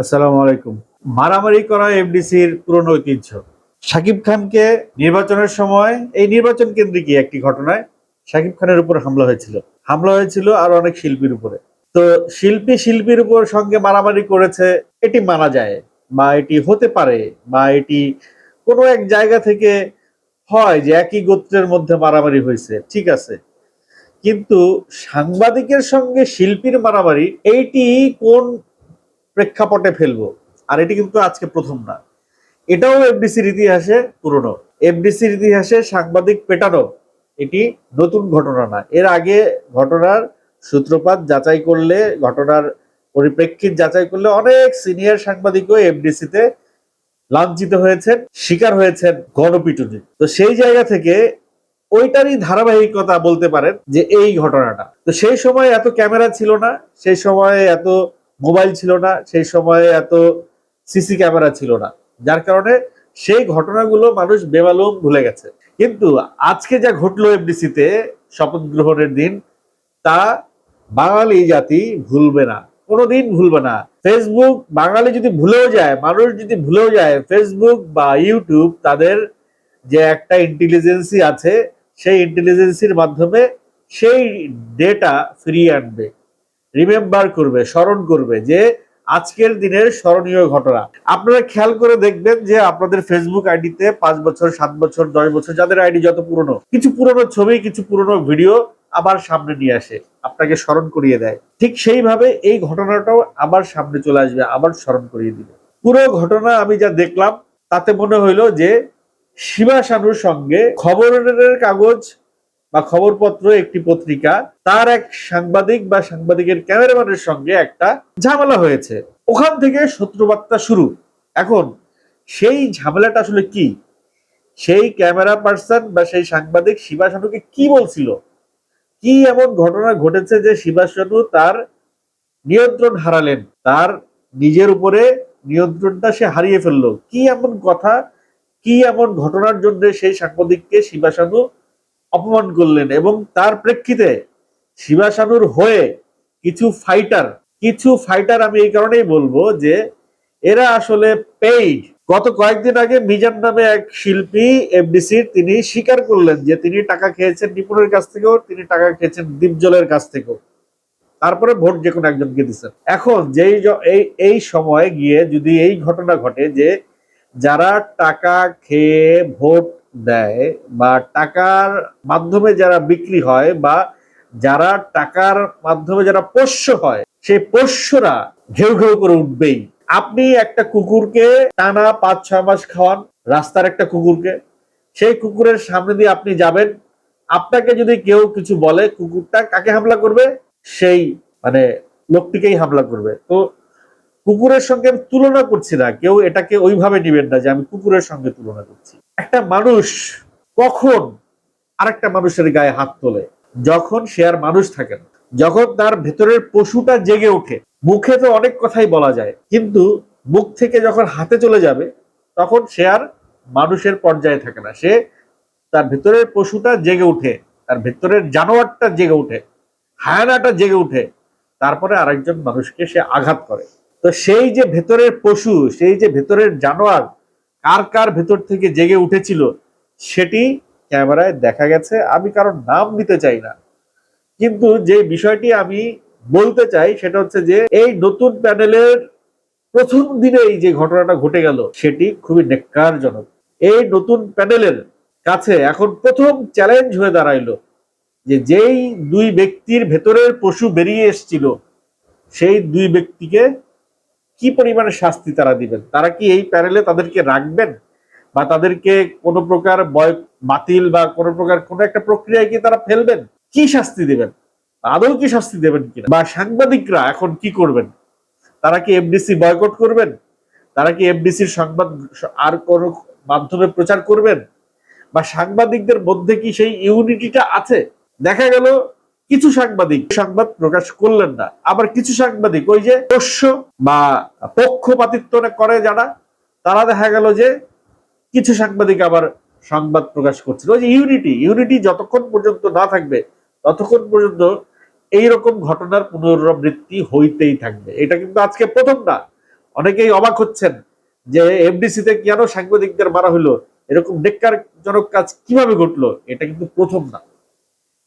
আসসালামু আলাইকুম। মারামারি করা এফডিসির পুরনো ঐতিহ্য। শাকিব খানকে নির্বাচনের সময়, এই নির্বাচন কেন্দ্রিকই একটি ঘটনায় শাকিব খানের উপর হামলা হয়েছিল। হামলা হয়েছিল আর অনেক শিল্পীর উপরে। তো শিল্পী শিল্পীর উপর সঙ্গে মারামারি করেছে, এটি মানা যায় বা এটি হতে পারে বা এটি কোনো এক জায়গা থেকে হয় যে একই গোত্রের মধ্যে মারামারি হয়েছে, ঠিক আছে। কিন্তু সাংবাদিকের সঙ্গে শিল্পীর মারামারি, এইটি কোন প্রেক্ষাপটে ফেলব। আর এটি কিন্তু আজকে প্রথম না। এটাও এফডিসির ইতিহাসে পুরনো। এফডিসির ইতিহাসে সাংবাদিক পেটানো এটি নতুন ঘটনা না। এর আগে ঘটনার সূত্রপাত যাচাই করলে, ঘটনার পরিপ্রেক্ষিত যাচাই করলে অনেক সিনিয়র সাংবাদিকও এফডিসিতে লাঞ্ছিত হয়েছেন, শিকার হয়েছেন গণপিটুনি। তো সেই জায়গা থেকে ওইটারই ধারাবাহিকতা বলতে পারেন যে এই ঘটনাটা। তো সেই সময় এত ক্যামেরা ছিল না, সেই সময় এত মোবাইল ছিল না, সেই সময়ে এত সিসি ক্যামেরা ছিল না। যার কারণে সেই ঘটনাগুলো মানুষ বেমালুম ভুলে গেছে। কিন্তু আজকে যা ঘটলো এফডিসিতে শপথ গ্রহণের দিন, তা বাঙালি জাতি ভুলবে না। কোনোদিন ভুলবে না। ফেসবুক বাঙালি যদি ভুলেও যায়, মানুষ যদি ভুলেও যায় ফেসবুক বা ইউটিউব তাদের যে একটা ইন্টেলিজেন্সি আছে, সেই ইন্টেলিজেন্সির মাধ্যমে সেই ডেটা ফিরিয়ে আনবে। রিমেম্বার করবে, স্মরণ করবে যে আজকের দিনের স্মরণীয় ঘটনা। আপনারা খেয়াল করে দেখবেন যে আপনাদের ফেসবুক আইডিতে পাঁচ বছর, সাত বছর, দশ বছর, যাদের আইডি যত পুরনো, কিছু পুরনো ছবি, কিছু পুরনো ভিডিও আবার সামনে নিয়ে আসে, আপনাকে স্মরণ করিয়ে দেয়। ঠিক সেইভাবে এই ঘটনাটাও আবার সামনে চলে আসবে, আবার স্মরণ করিয়ে দিবে। পুরো ঘটনা আমি যা দেখলাম, তাতে মনে হইল যে শিবা সঙ্গে খবরের কাগজ বা খবরপত্র, একটি পত্রিকা, তার এক সাংবাদিক বা সাংবাদিকের ক্যামেরাম্যানের সঙ্গে একটা ঝামেলা হয়েছে। ওখান থেকে শত্রুবার্তা শুরু। এখন, সেই ঝামেলাটা আসলে কি? সেই ক্যামেরা পার্সন বা সেই সাংবাদিক শিবা শানুকে কি বলছিল? কি এমন ঘটনা ঘটেছে যে শিবা শানু তার নিয়ন্ত্রণ হারালেন? তার নিজের উপরে নিয়ন্ত্রণটা সে হারিয়ে ফেলল। কি এমন কথা, কি এমন ঘটনার জন্য সেই সাংবাদিককে শিবা শানু অপমান করলেন এবং তার প্রেক্ষিতে শিবা শানুর হয়ে কিছু ফাইটার কিছু ফাইটার আমি এই কারণেই বলব যে এরা আসলে পেইড গত কয়েকদিন আগে মিজান নামে এক শিল্পী এফডিসির তিনি স্বীকার করলেন যে তিনি টাকা খেয়েছেন নিপুণের কাছ থেকেও, তিনি টাকা খেয়েছেন দীপজলের কাছ থেকেও। তারপরে ভোট যে কোনো একজনকে দিচ্ছেন এখন যেই এই এই সময় গিয়ে যদি এই ঘটনা ঘটে যে যারা টাকা খেয়ে ভোট দেয় বা টাকার মাধ্যমে যারা বিক্রি হয় বা যারা টাকার মাধ্যমে যারা পোষ্য হয়, সেই পোষ্যরা ঘেউ ঘেউ করে উঠবেই। আপনি একটা কুকুরকে টানা পাঁচ, ছয় মাস খাওয়ান, রাস্তার একটা কুকুরকে, সেই কুকুরের সামনে দিয়ে আপনি যাবেন। আপনাকে যদি কেউ কিছু বলে, কুকুরটা কাকে হামলা করবে? সেই মানে লোকটিকেই হামলা করবে। তো কুকুরের সঙ্গে আমি তুলনা করছি না, কেউ এটাকে ওইভাবে নিবেন না যে আমি কুকুরের সঙ্গে তুলনা করছি। একটা মানুষ কখন আরেকটা মানুষের গায়ে হাত তোলে? যখন সে আর মানুষ থাকে না। যখন তার ভেতরের পশুটা জেগে ওঠে। মুখে তো অনেক কথাই বলা যায়। কিন্তু মুখ থেকে যখন হাতে চলে যাবে, তখন সে আর মানুষের পর্যায়ে থাকে না। সে তার ভেতরের পশুটা জেগে উঠে তার ভেতরের জানোয়ারটা জেগে উঠে হায়ানাটা জেগে উঠে তারপরে আরেকজন মানুষকে সে আঘাত করে। তো সেই যে ভেতরের পশু, সেই যে ভেতরের জানোয়ার কার কার ভেতর থেকে জেগে উঠেছিল সেটি ক্যামেরায় দেখা গেছে। আমি কারোর নাম নিতে চাই না। কিন্তু যে বিষয়টি আমি বলতে চাই সেটা হচ্ছে যে, এই নতুন প্যানেলের প্রথম দিনেই যে ঘটনাটা ঘটে গেল, সেটি খুবই নেককারজনক। এই নতুন প্যানেলের কাছে এখন প্রথম চ্যালেঞ্জ হয়ে দাঁড়াইলো যে যেই দুই ব্যক্তির ভেতরের পশু বেরিয়ে এসছিল, সেই দুই ব্যক্তিকে কি পরিমাণে শাস্তি তারা দিবেন? তারা কি এই প্যানেলে তাদেরকে রাখবেন? বা তাদেরকে কোনো প্রকার বয় বাতিল বা কোনো প্রকার কোনো একটা প্রক্রিয়ায় কি তারা ফেলবেন? কি শাস্তি দেবেন? আদৌ কি শাস্তি দেবেন কিনা? বা সাংবাদিকরা এখন কি করবেন? তারা কি এফডিসি বয়কট করবেন? তারা কি এফডিসির সংবাদ আর কোন মাধ্যমে প্রচার করবেন? বা সাংবাদিকদের মধ্যে কি সেই ইউনিটিটা আছে? দেখা গেল কিছু সাংবাদিক সংবাদ প্রকাশ করলেন না। আবার কিছু সাংবাদিক ওই যে পোষ্য বা পক্ষপাতিত্ব করে যারা, তারা দেখা গেল যে কিছু সাংবাদিক আবার সংবাদ প্রকাশ করছিল ওই যে ইউনিটি ইউনিটি যতক্ষণ পর্যন্ত না থাকবে, ততক্ষণ পর্যন্ত এইরকম ঘটনার পুনরাবৃত্তি হইতেই থাকবে। এটা কিন্তু আজকে প্রথম না। অনেকেই অবাক হচ্ছেন যে এফডিসিতে কেন সাংবাদিকদের মারা হলো? এরকম জনক কাজ কীভাবে ঘটলো? এটা কিন্তু প্রথম না।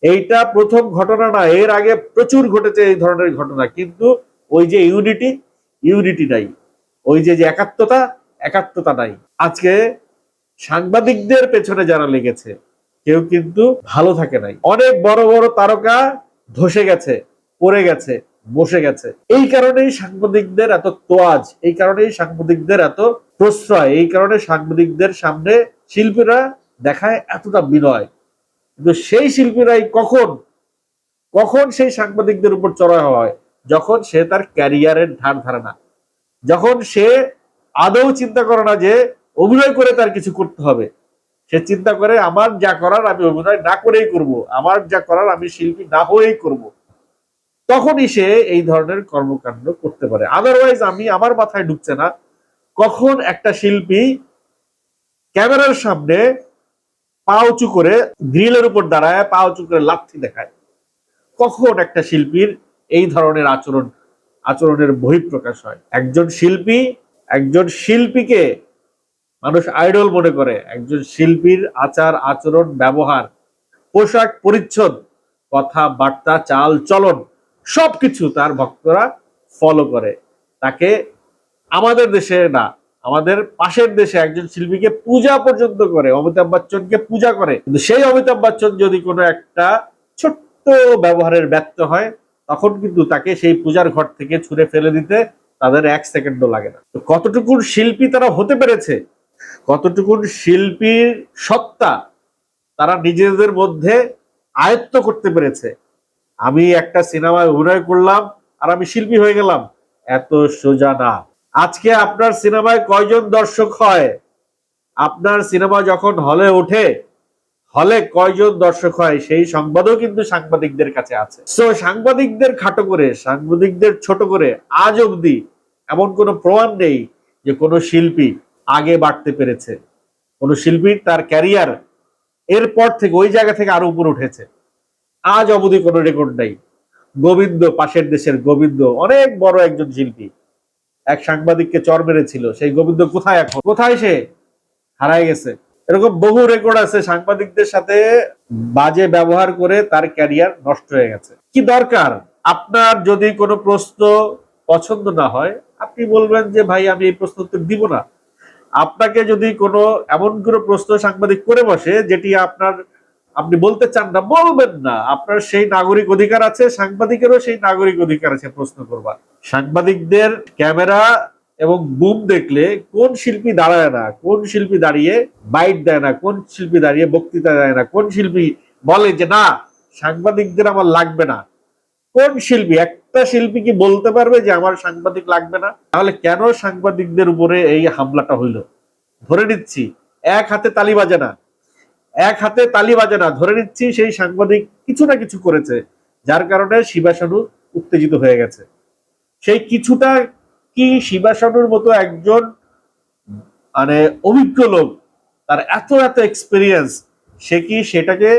এইটা প্রথম ঘটনা না, এর আগে প্রচুর ঘটেছে এই ধরনের ঘটনা, কিন্তু ওই যে ইউনিটি ইউনিটি নাই। ওই যে যে একাত্মতা একাত্মতা নাই। আজকে সাংবাদিকদের পেছনে যারা লেগেছে, কেউ কিন্তু ভালো থাকে নাই। অনেক বড় বড় তারকা ধসে গেছে, পড়ে গেছে, বসে গেছে। এই কারণেই সাংবাদিকদের এত তোয়াজ, এই কারণেই সাংবাদিকদের এত প্রশ্রয়, এই কারণে সাংবাদিকদের সামনে শিল্পীরা দেখায় এতটা বিনয়। কিন্তু সেই শিল্পীরাই কখন কখন সেই সাংবাদিকদের উপর চড়া হয়? যখন সে তার ক্যারিয়ারের ধার ধারে না। যখন সে আদৌ চিন্তা করে না যে অভিনয় করে তার কিছু করতে হবে। সে চিন্তা করে, আমার যা করার আমি অভিনয় না করেই করব। আমার যা করার আমি শিল্পী না হয়েই করব। তখনই সে এই ধরনের কর্মকাণ্ড করতে পারে। আদারওয়াইজ আমি আমার মাথায় ঢুকছে না। কখন একটা শিল্পী ক্যামেরার সামনে পা উঁচু করে গ্রিলের উপর দাঁড়ায়, পা উঁচু করে লাথি দেখায়। কখন একটা শিল্পীর এই ধরনের আচরণ, আচরণের বহিঃপ্রকাশ হয়? একজন শিল্পী, একজন শিল্পীকে মানুষ আইডল মনে করে, একজন শিল্পীর আচার, আচরণ, ব্যবহার, পোশাক পরিচ্ছদ, কথা, বার্তা, চাল, চলন, সবকিছু তার ভক্তরা ফলো করে। তাকে আমাদের দেশে না আমাদের পাশের দেশে একজন শিল্পীকে পূজা পর্যন্ত করে, অমিতাভ বচ্চনকে পূজা করে। কিন্তু সেই অমিতাভ বচ্চন যদি কোনো একটা ছোট্ট ব্যবহারের ব্যর্থ হয়, তখন কিন্তু তাকে সেই পূজার ঘর থেকে ছুঁড়ে ফেলে দিতে তাদের এক সেকেন্ডও লাগে না। তো কতটুকুন শিল্পী তারা হতে পেরেছে? কতটুকুন শিল্পীর সত্তা তারা নিজেদের মধ্যে আয়ত্ত করতে পেরেছে? আমি একটা সিনেমায় অভিনয় করলাম আর আমি শিল্পী হয়ে গেলাম। এত সোজা না। আজকে আপনার সিনেমায় কয়জন দর্শক হয়? আপনার সিনেমা যখন হলে ওঠে, হলে কয়জন দর্শক হয় সেই সংবাদও কিন্তু সাংবাদিকদের কাছে আছে। সো সাংবাদিকদের খাটো করে, সাংবাদিকদের ছোট করে আজ অবধি এমন কোনো প্রমাণ নেই যে কোনো শিল্পী আগে বাড়তে পেরেছে। কোনো শিল্পীর তার ক্যারিয়ার এরপর থেকে ওই জায়গা থেকে আরও উপর উঠেছে। আজ অবধি কোনো রেকর্ড নাই। গোবিন্দ, পাশের দেশের গোবিন্দ, অনেক বড় একজন শিল্পী। এক সাংবাদিককে চর মেরেছিল, সেই গোবিন্দ কোথায় এখন? কোথায় সে? হারায় গেছে। এরকম বহু রেকর্ড আছে সাংবাদিকদের সাথে বাজে ব্যবহার করে তার ক্যারিয়ার নষ্ট হয়ে গেছে। কি দরকার? আপনার যদি কোনো প্রশ্ন পছন্দ না হয়, আপনি বলবেন যে, ভাই, আমি এই প্রশ্ন উত্তর দিব না। আপনাকে যদি কোনো এমন কোনো প্রশ্ন সাংবাদিক করে বসে, যেটি আপনার, আপনি বলতে চান না, বলবেন না। আপনার সেই নাগরিক অধিকার আছে, সাংবাদিকেরও সেই নাগরিক অধিকার আছে প্রশ্ন করবার। সাংবাদিকদের ক্যামেরা এবং বুম দেখলে কোন শিল্পী দাঁড়ায় না, কোন শিল্পী দাঁড়িয়ে বাইট দেয় না, কোন শিল্পী দাঁড়িয়ে বক্তৃতা দেয় না, কোন শিল্পী বলে যে, না, সাংবাদিকদের আমার লাগবে না। কোন শিল্পী, একটা শিল্পী কি বলতে পারবে যে, আমার সাংবাদিক লাগবে না? তাহলে কেন সাংবাদিকদের উপরে এই হামলাটা হইল? ধরে নিচ্ছি, এক হাতে তালি বাজে না। এক হাতে তালি বাজে না। ধরে নিচ্ছি, সেই সাংবাদিক কিছু না কিছু করেছে, যার কারণে শিবাসানু উত্তেজিত হয়ে গেছে। সেই কিছুটা কি শিবাসানুর মতো একজন মানে অভিজ্ঞ লোক, তার এত এত এক্সপিরিয়েন্স সে কি সেটাকে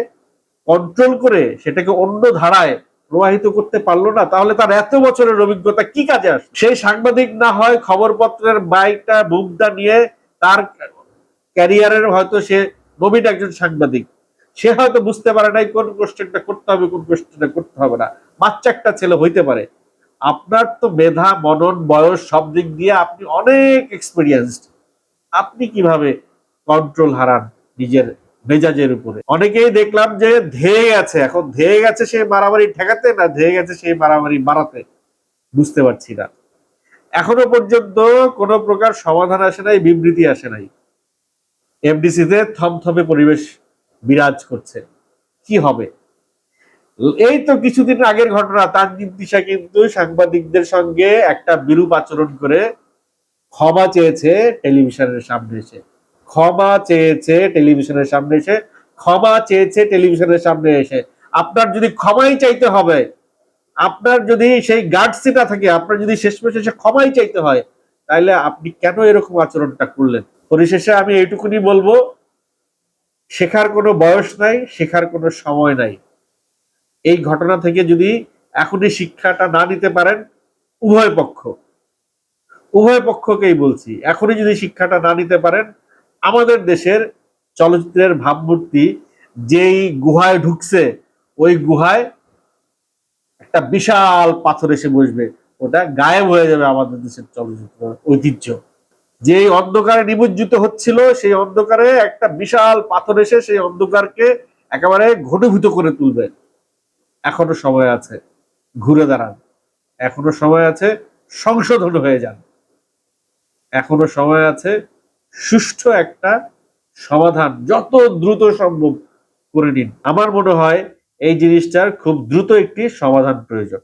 কন্ট্রোল করে, সেটাকে অন্য ধারায় প্রবাহিত করতে পারল না? তাহলে তার এত বছরের অভিজ্ঞতা কি কাজে আসে? সেই সাংবাদিক না হয় খবরপত্রের বাইকটা বুকটা নিয়ে তার ক্যারিয়ারের হয়তো সে নবীন একজন সাংবাদিক। সে হয়তো বুঝতে পারে নাই কোন কোশ্চেনটা করতে হবে, কোন কোশ্চেনটা করতে হবে না। বাচ্চা একটা ছেলে হইতে পারে। আপনার তো মেধা, মনন, বয়স সব দিক দিয়ে আপনি অনেক এক্সপিরিয়েন্সড আপনি কীভাবে কন্ট্রোল হারান নিজের মেজাজের উপরে? অনেকেই দেখলাম যে ধেয়ে গেছে, এখন ধেয়ে গেছে সেই মারামারি ঠেকাতে না ধেয়ে গেছে সেই মারামারি বাড়াতে? বুঝতে পারছি না। এখনও পর্যন্ত কোনো প্রকার সমাধান আসে নাই, বিবৃতি আসে নাই। এমডিসিতে থমথমে পরিবেশ বিরাজ করছে। কি হবে? এই তো কিছুদিন আগের ঘটনা, তানজিম দিশা কিন্তু সাংবাদিকদের সঙ্গে একটা বিরূপ আচরণ করে ক্ষমা চেয়েছে টেলিভিশনের সামনে এসে। ক্ষমা চেয়েছে টেলিভিশনের সামনে এসে, ক্ষমা চেয়েছে টেলিভিশনের সামনে এসে। আপনার যদি ক্ষমাই চাইতে হবে, আপনার যদি সেই গার্ডসিটা থাকে, আপনার যদি শেষ এসে ক্ষমাই চাইতে হয় তাহলে আপনি কেন এরকম আচরণটা করলেন? পরিশেষে আমি এইটুকুনি বলব, শেখার কোনো বয়স নাই, শেখার কোনো সময় নাই। এই ঘটনা থেকে যদি এখনই শিক্ষাটা না নিতে পারেন, উভয় পক্ষ, উভয় পক্ষকেই বলছি, এখনই যদি শিক্ষাটা না নিতে পারেন, আমাদের দেশের চলচ্চিত্রের ভাবমূর্তি যেই গুহায় ঢুকছে, ওই গুহায় একটা বিশাল পাথর এসে বসবে। ওটা গায়েব হয়ে যাবে আমাদের দেশের চলচ্চিত্র ঐতিহ্য। যেই অন্ধকারে নিমজ্জিত হচ্ছিল, সেই অন্ধকারে একটা বিশাল পাথর এসে সেই অন্ধকারকে একেবারে ঘনীভূত করে তুলবে। এখনও সময় আছে, ঘুরে দাঁড়ান। এখনও সময় আছে, সংশোধন হয়ে যান। এখনও সময় আছে, সুষ্ঠু একটা সমাধান যত দ্রুত সম্ভব করে নিন। আমার মনে হয় এই জিনিসটার খুব দ্রুত একটি সমাধান প্রয়োজন।